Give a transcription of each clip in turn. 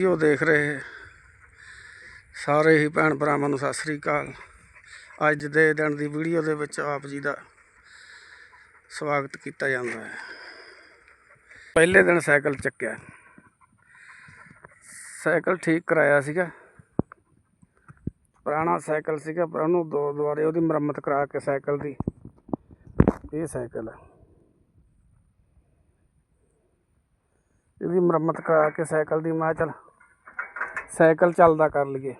Video ਦੇਖ ਰਹੇ ਸਾਰੇ ਹੀ ਭੈਣ ਭਰਾਵਾਂ ਨੂੰ ਸਤਿ ਸ੍ਰੀ ਅਕਾਲ। ਅੱਜ ਦੇ ਦਿਨ ਦੀ ਵੀਡੀਓ ਦੇ ਵਿੱਚ ਆਪ ਜੀ ਦਾ ਸਵਾਗਤ ਕੀਤਾ ਜਾਂਦਾ ਹੈ। ਪਹਿਲੇ ਦਿਨ ਸਾਈਕਲ ਚੱਕਿਆ। ਸਾਈਕਲ ਠੀਕ ਕਰਾਇਆ ਸੀਗਾ। ਪੁਰਾਣਾ ਸਾਈਕਲ ਸੀਗਾ, ਪਰ ਉਹਨੂੰ ਦੋ ਦੁਬਾਰੇ ਉਹਦੀ ਮੁਰੰਮਤ ਕਰਾ ਕੇ ਸਾਈਕਲ ਦੀ। ਇਹ ਸਾਈਕਲ ਹੈ। ਇਹਦੀ ਮੁਰੰਮਤ ਕਰਾ ਕੇ ਸਾਈਕਲ ਦੀ, ਮੈਂ ਕਿਹਾ ਸਾਈਕਲ ਚੱਲਦਾ ਕਰ ਲਈਏ।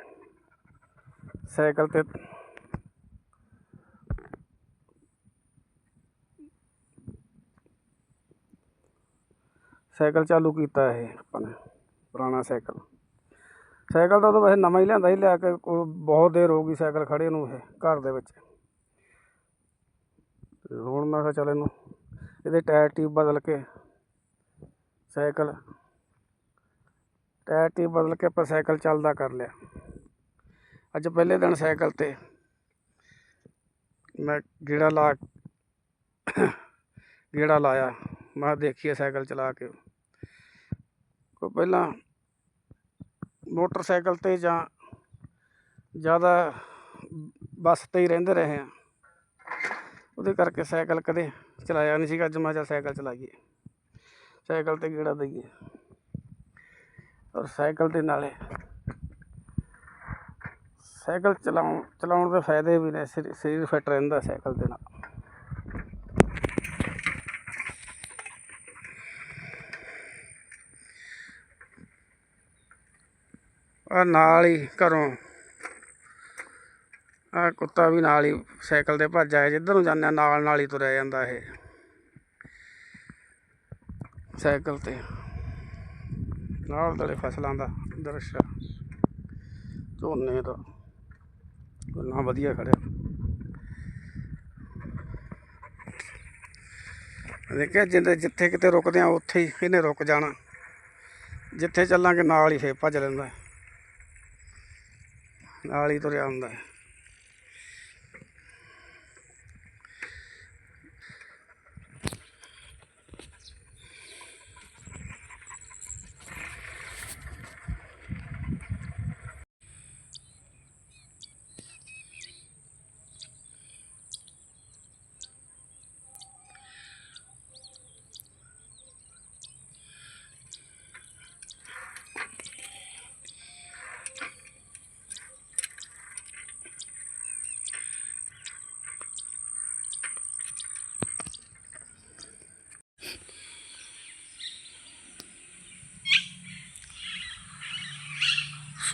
ਸਾਈਕਲ ਤੇ ਸਾਈਕਲ ਚਾਲੂ ਕੀਤਾ ਇਹ ਆਪਾਂ ਨੇ, ਪੁਰਾਣਾ ਸਾਈਕਲ। ਸਾਈਕਲ ਤਾਂ ਉਹ ਵੈਸੇ ਨਵਾਂ ਹੀ ਲਿਆਂਦਾ ਸੀ, ਲਿਆ ਕੇ ਬਹੁਤ ਦੇਰ ਹੋ ਗਈ ਸਾਈਕਲ ਖੜੇ ਨੂੰ ਇਹ ਘਰ ਦੇ ਵਿੱਚ। ਤੇ ਹੁਣ ਮੈਂ ਕਿਹਾ ਚੱਲ ਇਹਨੂੰ, ਇਹਦੇ ਟਾਇਰ ਟਿਊਬ ਬਦਲ ਕੇ ਸਾਈਕਲ ਟਾਇਰ ਟੀ ਬਦਲ ਕੇ ਆਪਾਂ ਸਾਈਕਲ ਚੱਲਦਾ ਕਰ ਲਿਆ। ਅੱਜ ਪਹਿਲੇ ਦਿਨ ਸਾਈਕਲ ਤੇ ਮੈਂ ਗੇੜਾ ਲਾ ਗੇੜਾ ਲਾਇਆ। ਮੈਂ ਦੇਖੀਏ ਸਾਈਕਲ ਚਲਾ ਕੇ। ਕੋਈ ਪਹਿਲਾਂ ਮੋਟਰਸਾਈਕਲ ਤੇ ਜਾਂ ਜ਼ਿਆਦਾ ਬੱਸ ਤੇ ਹੀ ਰਹਿੰਦੇ ਰਹੇ ਆ ਉਹਦੇ ਕਰਕੇ ਸਾਈਕਲ ਕਦੇ ਚਲਾਇਆ ਨਹੀਂ ਸੀਗਾ। ਅੱਜ ਮੈਂ ਕਿਹਾ ਸਾਈਕਲ ਚਲਾਈਏ। ਸਾਈਕਲ ਤੇ ਗੇੜਾ ਦਈਏ। ਔਰ ਸਾਈਕਲ ਦੇ ਨਾਲੇ। ਸਾਈਕਲ ਚਲਾਉਣ ਚਲਾਉਣ ਦੇ ਫਾਇਦੇ ਵੀ ਨੇ ਸਰੀ- ਸਰੀਰ ਫਿੱਟ ਰਹਿੰਦਾ ਸਾਈਕਲ ਦੇ ਨਾਲ। ਆ ਨਾਲ ਹੀ ਘਰੋਂ ਆ ਕੁੱਤਾ ਵੀ ਨਾਲ ਹੀ ਸਾਈਕਲ ਤੇ ਭੱਜ ਆਇਆ, ਜਿੱਧਰ ਨੂੰ ਜਾਂਦੇ ਆ ਨਾਲ ਨਾਲ ਹੀ ਤੁਰਿਆ ਜਾਂਦਾ ਇਹ। ਸਾਈਕਲ ਤੇ। ਨਾਲ ਦਲੇ ਫਸਲਾਂ ਦਾ ਦ੍ਰਿਸ਼ ਝੋਨੇ ਦਾ। ਕਿੰਨਾ ਵਧੀਆ ਖੜਿਆ। ਦੇਖਿਆ ਜਿੰਦੇ ਜਿੱਥੇ ਕਿਤੇ ਰੁਕਦੇ ਆ, ਉੱਥੇ ਹੀ ਇਹਨੇ ਰੁਕ ਜਾਣਾ। ਜਿੱਥੇ ਚੱਲਾਂਗੇ, ਨਾਲ ਹੀ ਫੇਰ ਭੱਜ ਲੈਂਦਾ। ਨਾਲ ਹੀ ਤੁਰਿਆ ਹੁੰਦਾ।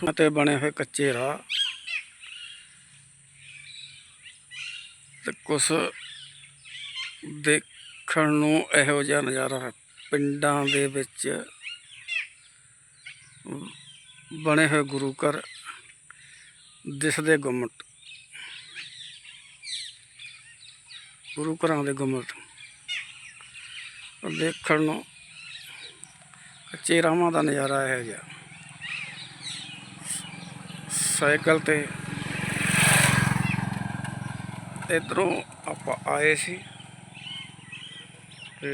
ਹੈ। ਤੇ ਬਣੇ ਹੋਏ ਕੱਚੇ ਰਾਹ। ਤੇ ਕੁਛ ਦੇਖਣ ਨੂੰ ਇਹੋ ਜਿਹਾ ਨਜ਼ਾਰਾ ਪਿੰਡਾਂ ਦੇ ਵਿੱਚ ਬਣੇ ਹੋਏ ਗੁਰੂ ਘਰ ਦਿਸਦੇ ਗੁੰਮਟ। ਗੁਰੂ ਘਰਾਂ ਦੇ ਗੁੰਮਟ। ਦੇਖਣ ਨੂੰ ਕੱਚੇ ਰਾਹਾਂ ਦਾ ਨਜ਼ਾਰਾ ਇਹੋ ਜਿਹਾ। ਸਾਈਕਲ ਤੇ ਇਧਰੋਂ ਆਪਾਂ ਆਏ ਸੀ ਤੇ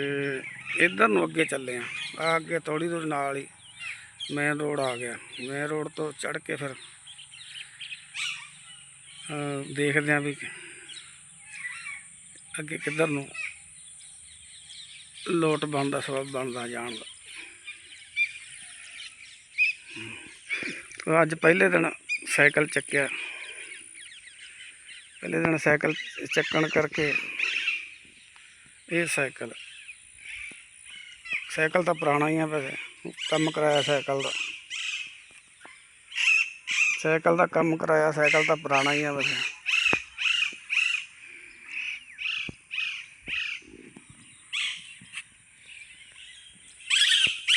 ਇਧਰ ਨੂੰ ਅੱਗੇ ਚੱਲੇ ਆ। ਆ ਅੱਗੇ ਥੋੜੀ ਦੂਰ ਨਾਲ ਹੀ ਮੇਨ ਰੋਡ ਆ ਗਿਆ। ਮੇਨ ਰੋਡ ਤੋਂ ਚੜ ਕੇ ਫਿਰ ਦੇਖਦੇ ਆ ਵੀ ਅੱਗੇ ਕਿੱਧਰ ਨੂੰ ਲੋਟ ਬਣਦਾ, ਸਬਬ ਬਣਦਾ ਜਾਣ ਦਾ। ਅੱਜ ਪਹਿਲੇ ਦਿਨ ਸਾਈਕਲ ਚੱਕਿਆ ਪਹਿਲੇ ਦਿਨ ਸਾਈਕਲ ਚੱਕਣ ਕਰਕੇ ਇਹ ਸਾਈਕਲ ਸਾਈਕਲ ਤਾਂ ਪੁਰਾਣਾ ਹੀ ਆ ਵੈਸੇ ਕੰਮ ਕਰਾਇਆ ਸਾਈਕਲ ਦਾ ਸਾਈਕਲ ਦਾ ਕੰਮ ਕਰਾਇਆ ਸਾਈਕਲ ਤਾਂ ਪੁਰਾਣਾ ਹੀ ਆ ਵੈਸੇ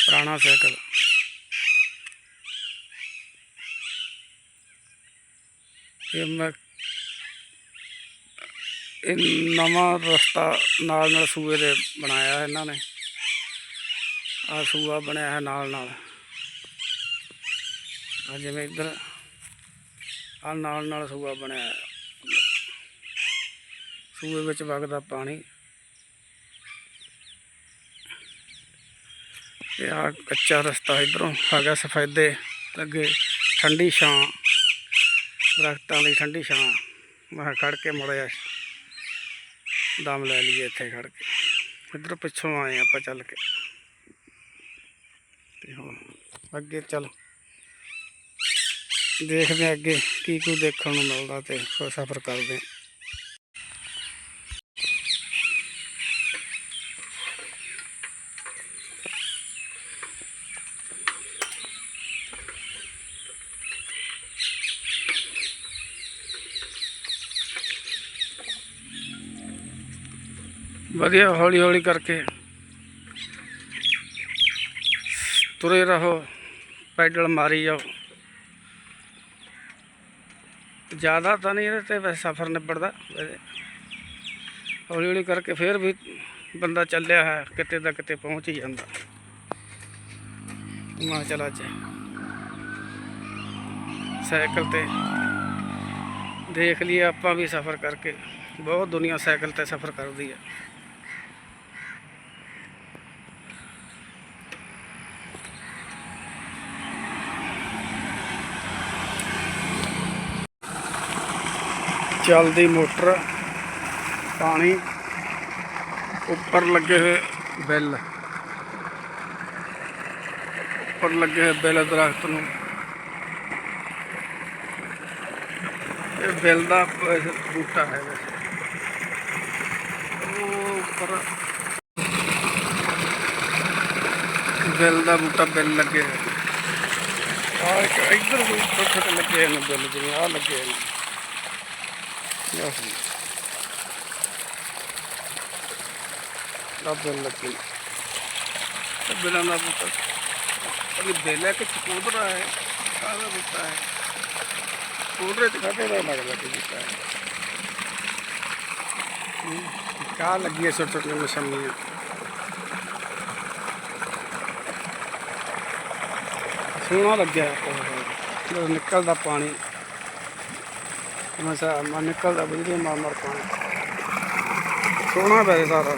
ਪੁਰਾਣਾ ਸਾਈਕਲ ਇਹ ਮੈਂ ਇਹ ਨਵਾਂ ਰਸਤਾ ਨਾਲ ਨਾਲ ਸੂਏ ਦੇ ਬਣਾਇਆ ਇਹਨਾਂ ਨੇ। ਆ ਸੂਆ ਬਣਿਆ ਹੈ ਨਾਲ ਨਾਲ। ਆ ਜਿਵੇਂ ਇੱਧਰ ਆ ਨਾਲ ਨਾਲ ਸੂਆ ਬਣਿਆ ਸੂਏ ਵਿੱਚ ਵਗਦਾ ਪਾਣੀ। ਇਹ ਆ ਕੱਚਾ ਰਸਤਾ ਇਧਰੋਂ ਆ ਗਿਆ ਸਫੈਦੇ, ਤੇ ਠੰਡੀ ਛਾਂ। ਦਰਖਤਾਂ ਦੀ ਠੰਡੀ ਛਾਂ। ਮੈਂ ਖੜ ਕੇ ਮੁੜਿਆ ਦਮ ਲੈ ਲਈਏ ਇੱਥੇ ਖੜ ਕੇ। ਇਧਰ ਪਿੱਛੋਂ ਆਏ ਆਪਾਂ ਚੱਲ ਕੇ। ਤੇ ਹੁਣ ਅੱਗੇ ਚੱਲ। ਦੇਖਦੇ ਹਾਂ ਅੱਗੇ ਕੀ ਕੁਝ ਦੇਖਣ ਨੂੰ ਮਿਲਦਾ ਤੇ ਸਫ਼ਰ ਕਰਦੇ ਵਧੀਆ, ਹੌਲੀ ਹੌਲੀ ਕਰਕੇ। ਤੁਰੇ ਰਹੋ, ਪੈਡਲ ਮਾਰੀ ਜਾਓ। ਜ਼ਿਆਦਾ ਤਾਂ ਨਹੀਂ ਇਹਦੇ ਤੇ ਵੈਸੇ ਸਫ਼ਰ ਨਿਬੜਦਾ। ਹੌਲੀ ਹੌਲੀ ਕਰਕੇ ਫਿਰ ਵੀ ਬੰਦਾ ਚੱਲਿਆ ਹੈ, ਕਿਤੇ ਦਾ ਕਿਤੇ ਪਹੁੰਚ ਹੀ ਜਾਂਦਾ। ਮਾ ਚਲਾ ਚ ਸਾਈਕਲ ਤੇ ਦੇਖ ਲਈਏ ਆਪਾਂ ਵੀ ਸਫ਼ਰ ਕਰਕੇ। ਬਹੁਤ ਦੁਨੀਆ ਸਾਈਕਲ ਤੇ ਸਫ਼ਰ ਕਰਦੀ ਹੈ। ਚੱਲਦੀ ਮੋਟਰ, ਪਾਣੀ, ਉੱਪਰ ਲੱਗੇ ਹੋਏ ਬਿੱਲ। ਉੱਪਰ ਲੱਗੇ ਹੋਏ ਬਿੱਲ ਦਰਖਤ ਨੂੰ। ਇਹ ਬਿੱਲ ਦਾ ਬੂਟਾ ਹੈ ਉਹ ਉੱਪਰ ਬਿੱਲ ਦਾ ਬੂਟਾ, ਬਿੱਲ ਲੱਗੇ ਹੋਏ। ਆ ਇੱਕ ਇੱਧਰ ਵੀ ਛੋਟੇ ਛੋਟੇ ਲੱਗੇ ਨੇ ਬਿੱਲ ਜਿਵੇਂ ਆ ਲੱਗੇ ਨੇ। ਯਾਸੀ ਦਾ ਬਿੱਲ ਲੱਗੇ ਨੇ ਤੇ ਬਿੱਲਾਂ ਦਾ ਬੂਟਾ ਚਕੋਦਰਾ ਹੈ ਕਾਹਦਾ ਬੂਟਾ ਹੈ ਕੋਦਰੇ ਤੇ ਖਾਤੇ ਦਾ ਲੱਗਦਾ ਕਿ ਬੂਟਾ ਹੈ ਕਾ ਲੱਗੀ ਹੈ ਛੋਟੇ ਛੋਟੇ ਮਸੰਮੀਆਂ ਸੋਹਣਾ ਲੱਗਿਆ ਜਦੋਂ ਨਿਕਲਦਾ ਪਾਣੀ ਮਸਾ ਮਾ ਨਿਕਲਦਾ ਬਿਜਲੀ ਮਾਰ ਮਾਰ ਪਾਣੀ ਸੋਹਣਾ ਵੈਸੇ ਸਾਰਾ।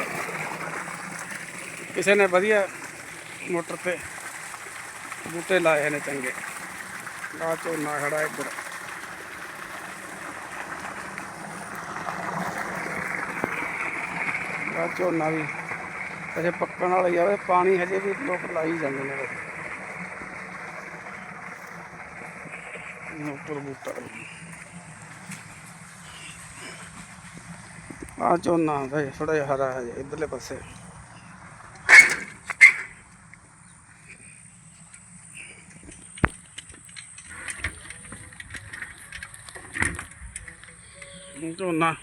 ਕਿਸੇ ਨੇ ਵਧੀਆ ਮੋਟਰ ਤੇ ਬੂਟੇ ਲਾਏ ਨੇ ਚੰਗੇ। ਆ ਝੋਨਾ ਖੜਾ ਇੱਧਰ। ਆ ਝੋਨਾ ਵੀ ਅਜੇ ਪੱਕਣ ਵਾਲਾ ਹੀ ਆ ਪਾਣੀ ਹਜੇ ਵੀ ਲੋਕ ਲਾਈ ਜਾਂਦੇ ਨੇ। ਵੇਖ। ਉੱਪਰ ਬੂਟਾ। ਆ ਝੋਨਾ ਹੁੰਦਾ ਥੋੜਾ ਜਿਹਾ ਹਰਾ ਹੈ ਇਧਰਲੇ ਪਾਸੇ। ਝੋਨਾ।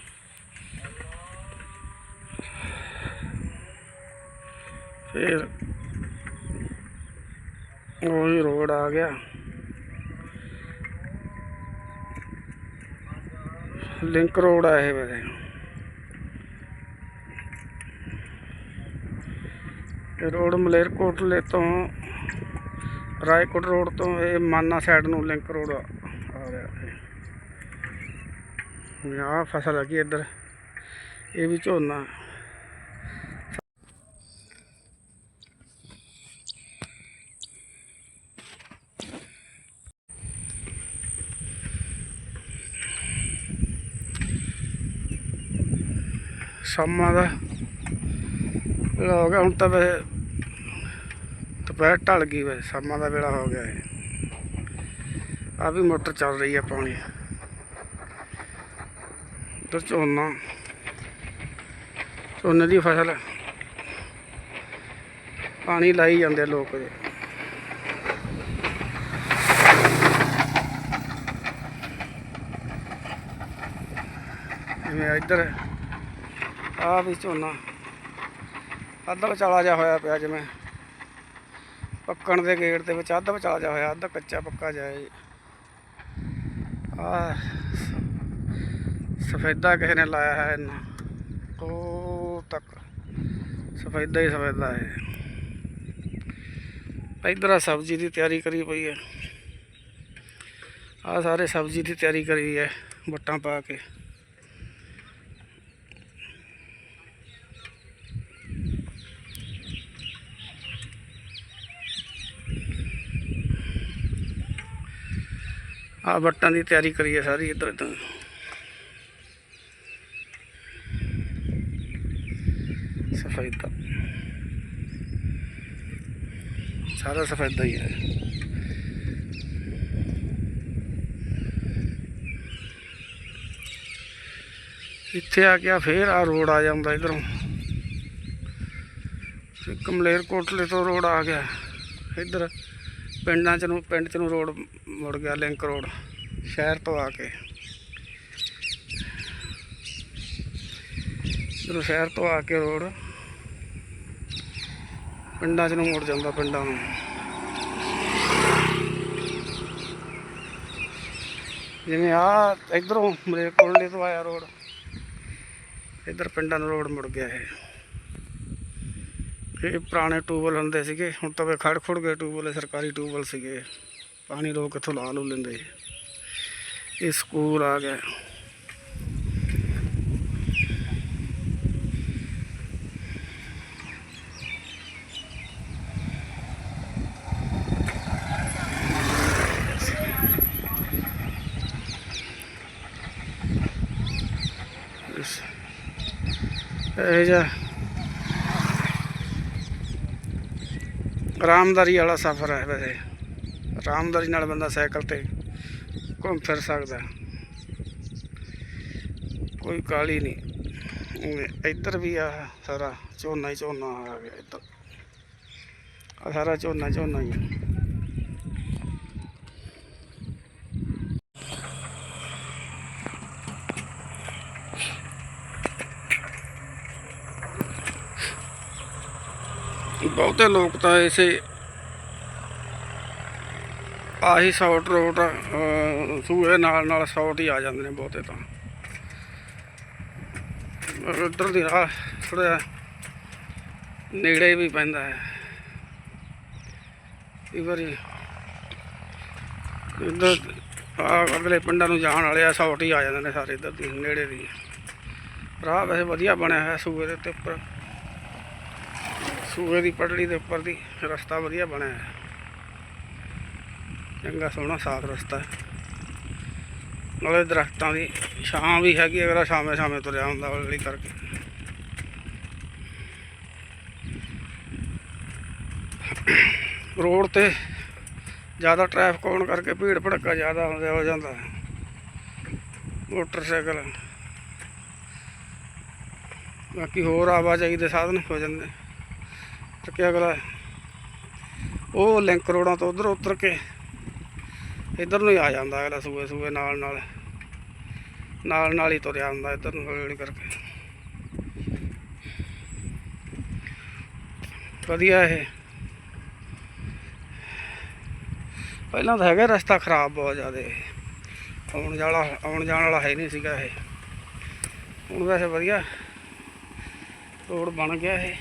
ਫਿਰ ਉਹ ਹੀ ਰੋਡ ਆ ਗਿਆ। ਲਿੰਕ ਰੋਡ ਆ ਇਹ ਵੈਸੇ ਰੋਡ ਮਲੇਰਕੋਟਲੇ ਤੋਂ, ਰਾਏਕੋਟ ਰੋਡ ਤੋਂ ਇਹ ਮਾਨਾ ਸਾਈਡ ਨੂੰ ਲਿੰਕ ਰੋਡ ਆ ਰਿਹਾ ਇਹ। ਆਹ ਫਸਲ ਹੈਗੀ ਇੱਧਰ, ਇਹ ਵੀ ਝੋਨਾ। ਸ਼ਾਮਾਂ ਦਾ ਵੇਲਾ ਹੋ ਹੁਣ ਤਾਂ ਵੈਸੇ ਦੁਪਹਿਰ ਢਲ ਗਈ ਵੈਸੇ ਸ਼ਾਮਾਂ ਦਾ ਵੇਲਾ ਹੋ ਗਿਆ ਹੈ ਆ ਵੀ ਮੋਟਰ ਚੱਲ ਰਹੀ ਹੈ ਪਾਣੀ। ਇੱਧਰ ਝੋਨਾ। ਝੋਨੇ ਦੀ ਫਸਲ। ਪਾਣੀ ਲਾਈ ਜਾਂਦੇ ਲੋਕ ਜੀ। ਜਿਵੇਂ ਇੱਧਰ ਆ ਵੀ ਝੋਨਾ। ਅੱਧਾ ਵਿਚਾਲਾ ਜਾ ਹੋਇਆ ਪਿਆ ਜਿਵੇਂ। ਪੱਕਣ ਦੇ ਗੇੜ ਦੇ ਵਿੱਚ ਅੱਧ ਵਿਚਾਲਾ ਜਾ ਹੋਇਆ, ਅੱਧਾ ਕੱਚਾ ਪੱਕਾ ਜਾਏ ਆ ਸਫੈਦਾ ਕਿਸੇ ਨੇ ਲਾਇਆ ਹੈ ਇਹਨਾਂ ਉਹ ਤੱਕ। ਸਫੈਦਾ ਹੀ ਸਫੈਦਾ ਹੈ ਇੱਧਰ ਆ ਸਬਜ਼ੀ ਦੀ ਤਿਆਰੀ ਕਰੀ ਪਈ ਹੈ। ਆ ਸਾਰੇ ਸਬਜ਼ੀ ਦੀ ਤਿਆਰੀ ਕਰੀ ਹੈ, ਵੱਟਾਂ ਪਾ ਕੇ। ਆ ਵੱਟਾਂ ਦੀ ਤਿਆਰੀ ਕਰੀਏ ਸਾਰੀ ਇੱਧਰ ਇੱਧਰ। ਸਫੈਦਾ ਸਾਰਾ ਸਫੈਦਾ ਹੀ ਹੈ। ਇੱਥੇ ਆ ਗਿਆ ਫੇਰ ਆ ਰੋਡ ਆ ਜਾਂਦਾ ਇਧਰੋਂ। ਕਮਲੇਰ ਕੋਟਲੇ ਤੋਂ ਰੋਡ ਆ ਗਿਆ। ਇੱਧਰ ਪਿੰਡਾਂ ਚ ਨੂੰ ਪਿੰਡ ਚ ਨੂੰ ਰੋਡ ਮੁੜ ਗਿਆ, ਲਿੰਕ ਰੋਡ, ਸ਼ਹਿਰ ਤੋਂ ਆ ਕੇ। ਇੱਧਰੋਂ ਸ਼ਹਿਰ ਤੋਂ ਆ ਕੇ ਰੋਡ, ਪਿੰਡਾਂ ਚ ਨੂੰ ਮੁੜ ਜਾਂਦਾ ਪਿੰਡਾਂ ਨੂੰ। ਜਿਵੇਂ ਆ ਇਧਰੋਂ ਮਲੇਰਕੋਟਲੇ ਤੋਂ ਆਇਆ ਰੋਡ, ਇੱਧਰ ਪਿੰਡਾਂ ਨੂੰ ਰੋਡ ਮੁੜ ਗਿਆ ਇਹ। ਇਹ ਪੁਰਾਣੇ ਟੂਬਲ ਹੁੰਦੇ ਸੀਗੇ, ਹੁਣ ਤਾਂ ਵੇ ਖੜ ਖੁੜ ਗਏ ਟੂਬਲ ਸਰਕਾਰੀ ਟੂਬਲ ਸੀਗੇ। ਪਾਣੀ ਲੋਕ ਇੱਥੋਂ ਲਾ ਲੂ ਲੈਂਦੇ। ਇਹ ਸਕੂਲ ਆ ਗਿਆ। ਇਸ- ਇਹ ਜਿਹਾ ਆਰਾਮਦਾਰੀ ਵਾਲਾ ਸਫ਼ਰ ਹੈ ਵੈਸੇ। ਆਰਾਮਦਾਰੀ ਨਾਲ ਬੰਦਾ ਸਾਈਕਲ ਤੇ ਘੁੰਮ ਫਿਰ ਸਕਦਾ। ਕੋਈ ਕਾਲੀ ਨਹੀਂ। ਇੱਧਰ ਵੀ ਆ ਸਾਰਾ ਝੋਨਾ ਹੀ ਝੋਨਾ ਆ ਗਿਆ ਇੱਧਰ। ਆ ਸਾਰਾ ਝੋਨਾ ਝੋਨਾ ਹੀ ਆ। ਬਹੁਤੇ ਲੋਕ ਤਾਂ ਇਸੇ ਆਹੀ ਸ਼ਾਰਟ ਰੋਡ ਸੂਏ ਨਾਲ ਨਾਲ ਸ਼ਾਰਟ ਹੀ ਆ ਜਾਂਦੇ ਨੇ ਬਹੁਤੇ ਤਾਂ। ਪਰ ਇੱਧਰ ਦੀ ਰਾਹ ਥੋੜਾ ਨੇੜੇ ਵੀ ਪੈਂਦਾ ਹੈ। ਕਈ ਵਾਰੀ ਇੱਧਰ ਆ ਅਗਲੇ ਪਿੰਡਾਂ ਨੂੰ ਜਾਣ ਵਾਲੇ ਆ ਸ਼ਾਰਟ ਹੀ ਆ ਜਾਂਦੇ ਨੇ ਸਾਰੇ ਇੱਧਰ ਦੀ, ਨੇੜੇ ਦੀ। ਰਾਹ ਵੈਸੇ ਵਧੀਆ ਬਣਿਆ ਹੋਇਆ ਸੂਏ ਦੇ ਉੱਤੇ ਉੱਪਰ। ਸੂਏ ਦੀ ਪਟੜੀ ਦੇ ਉੱਪਰ ਦੀ ਰਸਤਾ ਵਧੀਆ ਬਣਿਆ ਹੈ। ਚੰਗਾ ਸੋਹਣਾ ਸਾਫ਼ ਰਸਤਾ ਹੈ। ਨਾਲੇ ਦਰਖਤਾਂ ਦੀ ਛਾਂ ਵੀ ਹੈਗੀ ਅਗਰ ਸ਼ਾਮੇ ਸ਼ਾਮੇ ਤੁਰਿਆ ਹੁੰਦਾ ਹੌਲੀ ਕਰਕੇ। ਰੋਡ ਤੇ ਜ਼ਿਆਦਾ ਟ੍ਰੈਫਿਕ ਹੋਣ ਕਰਕੇ ਭੀੜ ਭੜੱਕਾ ਜ਼ਿਆਦਾ ਹੁੰਦੇ, ਹੋ ਜਾਂਦਾ ਹੈ। ਮੋਟਰਸਾਈਕਲ। ਬਾਕੀ ਹੋਰ ਆਵਾਜਾਈ ਦੇ ਸਾਧਨ ਹੋ ਜਾਂਦੇ। ਕੇ ਅਗਲਾ। ਉਹ ਲਿੰਕ ਰੋਡਾਂ ਤੋਂ ਉਧਰ ਉਤਰ ਕੇ ਇਧਰ ਨੂੰ ਹੀ ਆ ਜਾਂਦਾ ਅਗਲਾ ਸੂਏ ਸੂਏ ਨਾਲ ਨਾਲ। ਨਾਲ ਨਾਲ ਹੀ ਤੁਰਿਆ ਹੁੰਦਾ ਇਧਰ ਨੂੰ ਹੌਲੀ ਕਰਕੇ। ਵਧੀਆ ਇਹ। ਪਹਿਲਾਂ ਤਾਂ ਹੈਗਾ ਰਸਤਾ ਖਰਾਬ ਬਹੁਤ ਜ਼ਿਆਦਾ ਆਉਣ ਜਾਣਾ ਆਉਣ ਜਾਣ ਵਾਲਾ ਹੈ ਨਹੀਂ ਸੀਗਾ ਇਹ। ਹੁਣ ਵੈਸੇ ਵਧੀਆ। ਰੋਡ ਬਣ ਗਿਆ ਇਹ।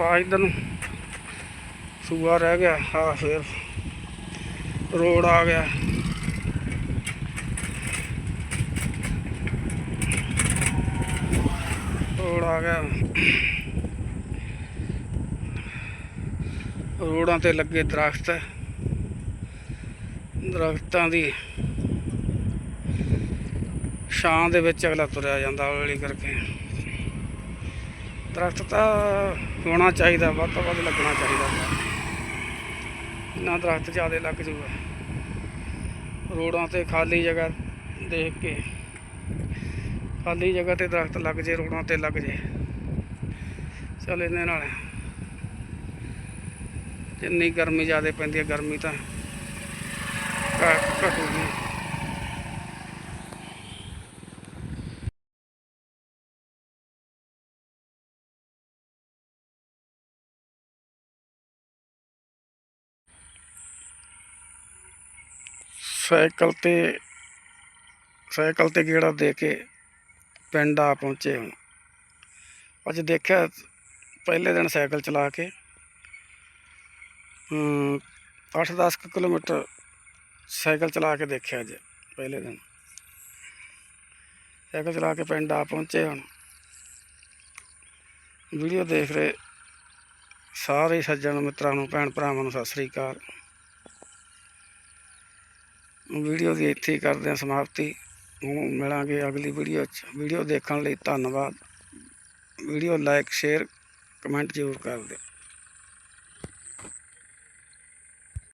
ਆ ਇਧਰ ਨੂੰ। ਸੂਆ ਰਹਿ ਗਿਆ ਆ ਫੇਰ ਰੋਡ ਆ ਗਿਆ। ਰੋਡ ਆ ਗਿਆ। ਰੋਡਾਂ ਤੇ ਲੱਗੇ ਦਰਖਤ। ਦਰਖਤਾਂ ਦੀ ਛਾਂ ਦੇ ਵਿੱਚ ਅਗਲਾ ਤੁਰਿਆ ਜਾਂਦਾ ਹੌਲੀ ਕਰਕੇ। ਦਰਖਤ ਤਾਂ ਹੋਣਾ ਚਾਹੀਦਾ, ਵੱਧ ਤੋਂ ਵੱਧ ਲੱਗਣਾ ਚਾਹੀਦਾ। ਨਾ ਦਰਖਤ ਜ਼ਿਆਦਾ ਲੱਗ ਜੂਗਾ। ਰੋਡਾਂ ਤੇ ਖਾਲੀ ਜਗ੍ਹਾ ਦੇਖ ਕੇ, ਖਾਲੀ ਜਗ੍ਹਾ ਤੇ ਦਰਖਤ ਲੱਗ ਜੇ, ਰੋਡਾਂ ਤੇ ਲੱਗ ਜੇ। ਚੱਲ ਇਹਦੇ ਨਾਲ। ਜਿੰਨੀ ਗਰਮੀ ਜ਼ਿਆਦਾ ਪੈਂਦੀ ਹੈ, ਗਰਮੀ ਤਾਂ ਘਟੂਗੀ ਸਾਈਕਲ ਤੇ ਸਾਈਕਲ ਤੇ ਗੇੜਾ ਦੇ ਕੇ ਪਿੰਡ ਆ ਪਹੁੰਚੇ ਹੁਣ ਅੱਜ ਦੇਖਿਆ, ਪਹਿਲੇ ਦਿਨ ਸਾਈਕਲ ਚਲਾ ਕੇ ਹਮ 8-10 ਕਿਲੋਮੀਟਰ ਸਾਈਕਲ ਚਲਾ ਕੇ ਦੇਖਿਆ ਅੱਜ, ਪਹਿਲੇ ਦਿਨ। ਸਾਈਕਲ ਚਲਾ ਕੇ ਪਿੰਡ ਆ ਪਹੁੰਚੇ ਹੁਣ ਵੀਡੀਓ ਦੇਖ ਰਹੇ ਸਾਰੇ ਸੱਜਣ ਮਿੱਤਰਾਂ ਨੂੰ, ਭੈਣ ਭਰਾਵਾਂ ਨੂੰ ਸਤਿ ਸ੍ਰੀ ਅਕਾਲ। ਵੀਡੀਓ ਦੀ ਇੱਥੇ ਹੀ ਕਰਦੇ ਹਾਂ ਸਮਾਪਤੀ। ਹੁਣ ਮਿਲਾਂਗੇ ਅਗਲੀ ਵੀਡੀਓ 'ਚ। ਵੀਡੀਓ ਦੇਖਣ ਲਈ ਧੰਨਵਾਦ। ਵੀਡੀਓ ਲਾਈਕ ਸ਼ੇਅਰ, ਕਮੈਂਟ ਜ਼ਰੂਰ ਕਰ ਦਿਓ।